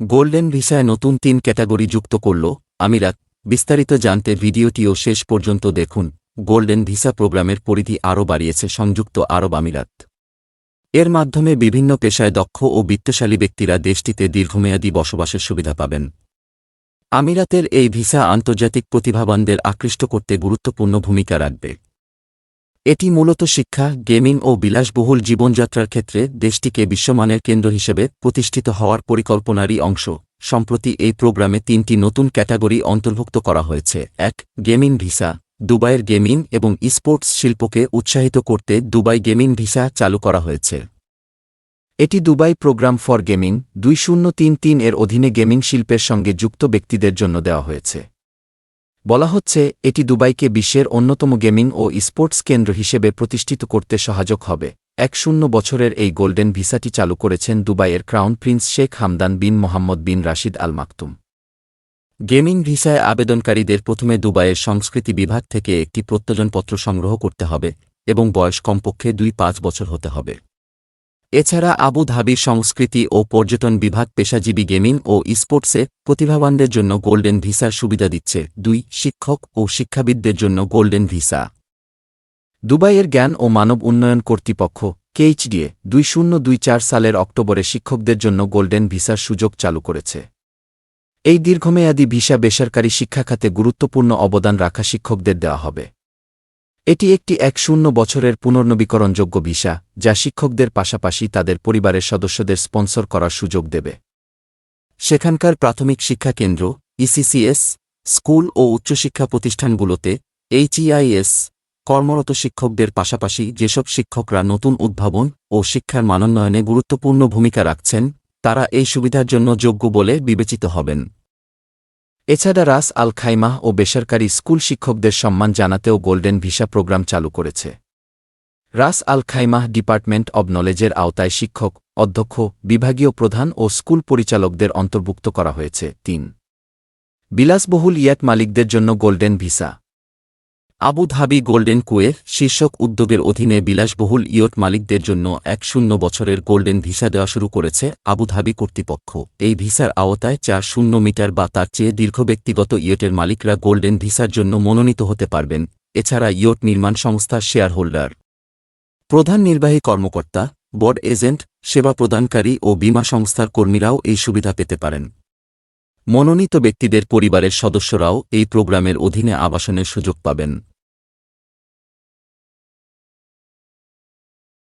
Golden ভিসায় নতুন তিন ক্যাটাগরি যুক্ত করল, আমিরাত। বিস্তারিত জানতে ভিডিওটিও শেষ পর্যন্ত দেখুন। গোল্ডেন ভিসা প্রোগ্রামের পরিধি আরও বাড়িয়েছে সংযুক্ত আরব আমিরাত। এর মাধ্যমে বিভিন্ন পেশায় দক্ষ ও বিত্তশালী ব্যক্তিরা দেশটিতে দীর্ঘমেয়াদী বসবাসের সুবিধা পাবেন। আমিরাতের এই ভিসা আন্তর্জাতিক প্রতিভাবানদের আকৃষ্ট করতে গুরুত্বপূর্ণ ভূমিকা রাখবে। এটি মূলত শিক্ষা, গেমিং ও বিলাসবহুল জীবনযাত্রার ক্ষেত্রে দেশটিকে বিশ্বমানের কেন্দ্র হিসেবে প্রতিষ্ঠিত হওয়ার পরিকল্পনারই অংশ। সম্প্রতি এই প্রোগ্রামে তিনটি নতুন ক্যাটাগরি অন্তর্ভুক্ত করা হয়েছে। এক, গেমিং ভিসা। দুবাইয়ের গেমিং এবং ইস্পোর্টস শিল্পকে উৎসাহিত করতে দুবাই গেমিং ভিসা চালু করা হয়েছে। এটি দুবাই প্রোগ্রাম ফর গেমিং, দুই শূন্য তিন তিন এর অধীনে গেমিং শিল্পের সঙ্গে যুক্ত ব্যক্তিদের জন্য দেওয়া হয়েছে। বলা হচ্ছে, এটি দুবাইকে বিশ্বের অন্যতম গেমিং ও স্পোর্টস কেন্দ্র হিসেবে প্রতিষ্ঠিত করতে সহায়ক হবে। এক শূন্য বছরের এই গোল্ডেন ভিসাটি চালু করেছেন দুবাইয়ের crown prince Sheikh Hamdan bin Mohammed bin Rashid Al Maktoum. Gaming ভিসায় আবেদনকারীদের প্রথমে দুবাইয়ের সংস্কৃতি বিভাগ থেকে একটি প্রত্যয়নপত্র সংগ্রহ করতে হবে এবং বয়স কমপক্ষে দুই পাঁচ বছর হতে হবে। এছাড়া আবু ধাবির সংস্কৃতি ও পর্যটন বিভাগ পেশাজীবী গেমিং ও স্পোর্টসে প্রতিভাবানদের জন্য গোল্ডেন ভিসার সুবিধা দিচ্ছে দুই শিক্ষক ও শিক্ষাবিদদের জন্য গোল্ডেন ভিসা। দুবাইয়ের জ্ঞান ও মানব উন্নয়ন কর্তৃপক্ষ কেইচডিএ দুই শূন্য দুই চার সালের অক্টোবরে শিক্ষকদের জন্য গোল্ডেন ভিসার সুযোগ চালু করেছে। এই দীর্ঘমেয়াদী ভিসা বেসরকারি শিক্ষাখাতে গুরুত্বপূর্ণ অবদান রাখা শিক্ষকদের দেওয়া হবে। এটি একটি এক শূন্য বছরের পুনর্নবীকরণযোগ্য ভিসা, যা শিক্ষকদের পাশাপাশি তাদের পরিবারের সদস্যদের স্পন্সর করার সুযোগ দেবে। সেখানকার প্রাথমিক শিক্ষা কেন্দ্র, ইসিসিএস, স্কুল ও উচ্চশিক্ষা প্রতিষ্ঠানগুলোতে এইচইআইএস কর্মরত শিক্ষকদের পাশাপাশি যেসব শিক্ষকরা নতুন উদ্ভাবন ও শিক্ষার মানোন্নয়নে গুরুত্বপূর্ণ ভূমিকা রাখছেন, তারা এই সুবিধার জন্য যোগ্য বলে বিবেচিত হবেন। এছাড়া রাস আল খাইমাহ ও বেসরকারি স্কুল শিক্ষকদের সম্মান জানাতেও গোল্ডেন ভিসা প্রোগ্রাম চালু করেছে। রাস আল খাইমাহ ডিপার্টমেন্ট অব নলেজের আওতায় শিক্ষক, অধ্যক্ষ, বিভাগীয় প্রধান ও স্কুল পরিচালকদের অন্তর্ভুক্ত করা হয়েছে। তিন। বিলাসবহুল ইয়াত মালিকদের জন্য golden visa. Abu Dhabi golden quay শীর্ষক উদ্যোগের অধীনে বিলাসবহুল ইয়ট মালিকদের জন্য এক শূন্য বছরের গোল্ডেন ভিসা দেওয়া শুরু করেছে আবুধাবি কর্তৃপক্ষ। এই ভিসার আওতায় চার শূন্য মিটার বা তার চেয়ে দীর্ঘ ব্যক্তিগত ইয়টের মালিকরা গোল্ডেন ভিসার জন্য মনোনীত হতে পারবেন, এছাড়া ইয়ট নির্মাণ সংস্থার শেয়ার হোল্ডার প্রধান নির্বাহী কর্মকর্তা বোর্ড এজেন্ট, সেবা প্রদানকারী ও বীমা সংস্থার কর্মীরাও এই সুবিধা পেতে পারেন। মনোনীত ব্যক্তিদের পরিবারের সদস্যরাও এই প্রোগ্রামের অধীনে আবাসনের সুযোগ পাবেন।